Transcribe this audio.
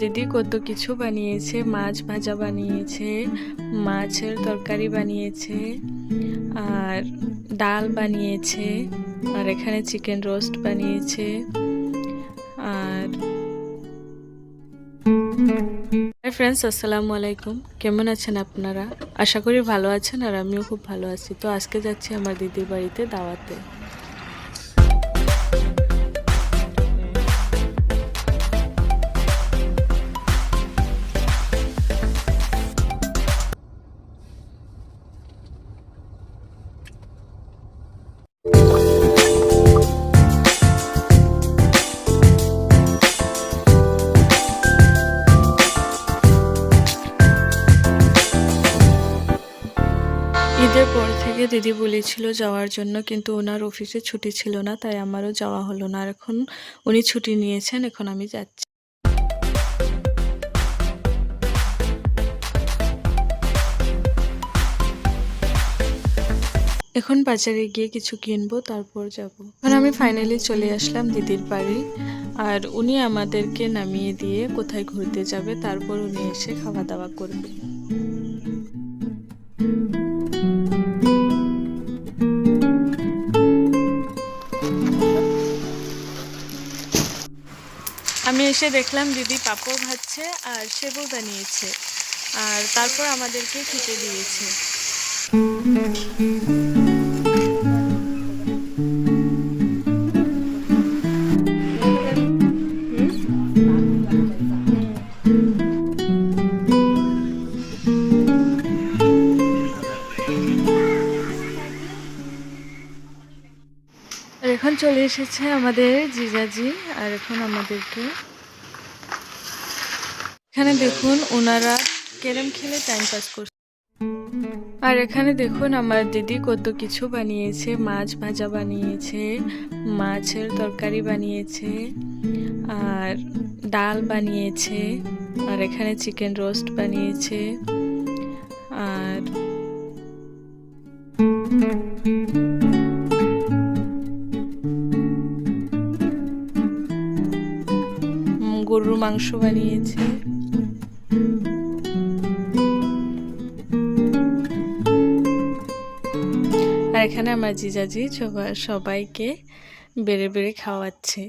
দিদি কত কিছু বানিয়েছে, মাছ ভাজা বানিয়েছে, মাছের তরকারি বানিয়েছে, আর ডাল বানিয়েছে, আর এখানে চিকেন রোস্ট বানিয়েছে, আর ফ্রেন্ডস আসসালামু আলাইকুম। কেমন আছেন আপনারা? আশা করি ভালো আছেন আর আমিও খুব ভালো আছি। তো আজকে যাচ্ছি আমার দিদির বাড়িতে দাওয়াতে। থেকে দিদি বলেছিল যাওয়ার জন্য, কিন্তু ওনার অফিসে ছুটি ছিল না, তাই আমারও যাওয়া হলো না। আর এখন উনি ছুটি নিয়েছেন, এখন আমি যাচ্ছি। এখন বাজারে গিয়ে কিছু কিনবো, তারপর যাব। এখন আমি ফাইনালি চলে আসলাম দিদির বাড়ি, আর উনি আমাদেরকে নামিয়ে দিয়ে কোথায় ঘুরতে যাবে, তারপর উনি এসে খাওয়া দাওয়া করবে। আমি এসে দেখলাম দিদি পাঁপড় ভাজছে আর সেবও বানিয়েছে আর তারপর আমাদেরকে খেতে দিয়েছে। এখন চলে এসেছে আমাদের জিজাজি আর এখন আমাদেরকে এখানে দেখুন ওনারা কেরম খেলে টাইম পাস করছে। আর এখানে দেখুন আমার দিদি কত কিছু বানিয়েছে, মাছ ভাজা বানিয়েছে, মাছের তরকারি বানিয়েছে, আর ডাল বানিয়েছে, আর এখানে চিকেন রোস্ট বানিয়েছে, আর গরুর মাংস বানিয়েছে। আর এখানে আমার জিজাজি সবাই সবাইকে বেড়ে বেড়ে খাওয়াচ্ছে।